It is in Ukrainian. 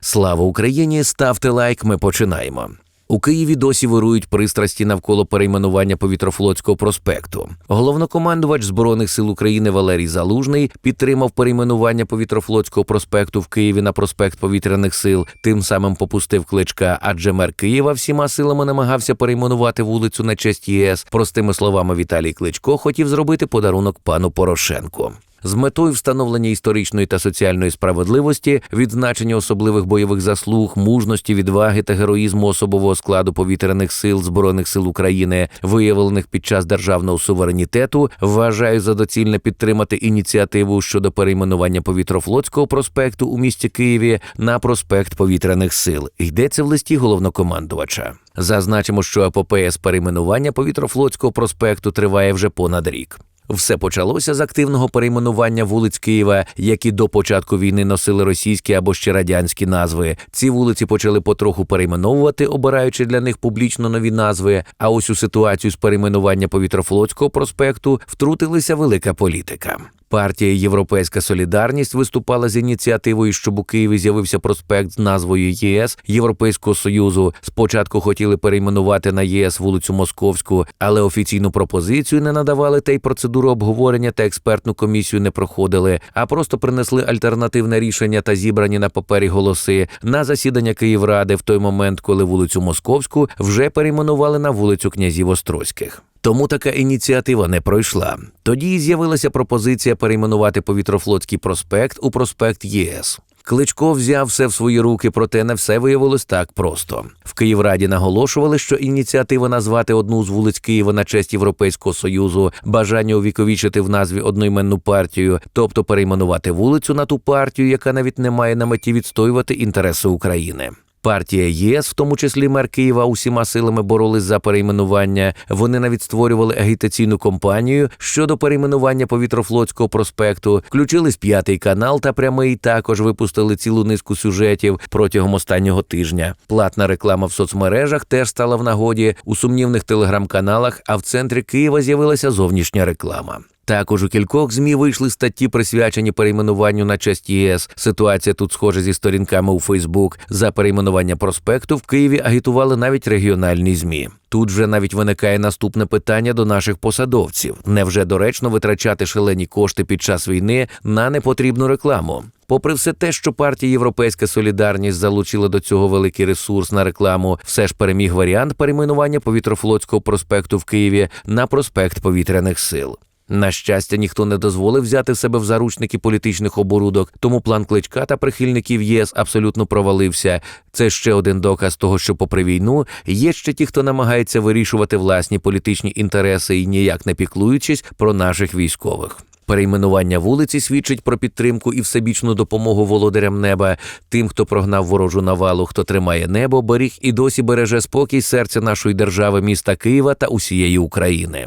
Слава Україні! Ставте лайк. Ми починаємо. У Києві досі вирують пристрасті навколо перейменування повітрофлотського проспекту. Головнокомандувач збройних сил України Валерій Залужний підтримав перейменування повітрофлотського проспекту в Києві на проспект повітряних сил. Тим самим попустив кличка, адже мер Києва всіма силами намагався перейменувати вулицю на честь ЄС. Простими словами, Віталій Кличко хотів зробити подарунок пану Порошенку. З метою встановлення історичної та соціальної справедливості, відзначення особливих бойових заслуг, мужності, відваги та героїзму особового складу повітряних сил збройних сил України, виявлених під час державного суверенітету, вважаю за доцільне підтримати ініціативу щодо перейменування повітрофлотського проспекту у місті Києві на проспект повітряних сил. Йдеться в листі головнокомандувача. Зазначимо, що епопея з перейменування повітрофлотського проспекту триває вже понад рік. Все почалося з активного перейменування вулиць Києва, які до початку війни носили російські або ще радянські назви. Ці вулиці почали потроху перейменовувати, обираючи для них публічно нові назви. А ось у ситуацію з перейменування повітрофлотського проспекту втрутилися велика політика. Партія Європейська Солідарність виступала з ініціативою, щоб у Києві з'явився проспект з назвою ЄС Європейського Союзу. Спочатку хотіли перейменувати на ЄС вулицю Московську, але офіційну пропозицію не надавали та й процедуру обговорення та експертну комісію не проходили, а просто принесли альтернативне рішення та зібрані на папері голоси на засідання Київради в той момент, коли вулицю Московську вже перейменували на вулицю князів Острозьких. Тому така ініціатива не пройшла. Тоді з'явилася пропозиція перейменувати повітрофлотський проспект у проспект ЄС. Кличко взяв все в свої руки, проте не все виявилось так просто. В Київраді наголошували, що ініціатива назвати одну з вулиць Києва на честь Європейського союзу, бажання увіковічити в назві одноіменну партію, тобто перейменувати вулицю на ту партію, яка навіть не має на меті відстоювати інтереси України. Партія ЄС, в тому числі мер Києва, усіма силами боролись за перейменування. Вони навіть створювали агітаційну кампанію щодо перейменування повітрофлотського проспекту. Включились п'ятий канал та прямий. Також випустили цілу низку сюжетів протягом останнього тижня. Платна реклама в соцмережах теж стала в нагоді у сумнівних телеграм-каналах. А в центрі Києва з'явилася зовнішня реклама. Також у кількох змі вийшли статті, присвячені перейменуванню на честь ЄС. Ситуація тут схожа зі сторінками у Фейсбук. За перейменування проспекту в Києві агітували навіть регіональні змі. Тут вже навіть виникає наступне питання до наших посадовців: невже доречно витрачати шалені кошти під час війни на непотрібну рекламу? Попри все те, що партія Європейська Солідарність залучила до цього великий ресурс на рекламу, все ж переміг варіант перейменування повітрофлотського проспекту в Києві на проспект повітряних сил. На щастя, ніхто не дозволив взяти себе в заручники політичних оборудок, тому план кличка та прихильників ЄС абсолютно провалився. Це ще один доказ того, що, попри війну, є ще ті, хто намагається вирішувати власні політичні інтереси і ніяк не піклуючись про наших військових. Перейменування вулиці свідчить про підтримку і всебічну допомогу володарям неба, тим, хто прогнав ворожу навалу, хто тримає небо, беріг і досі береже спокій серця нашої держави, міста Києва та усієї України.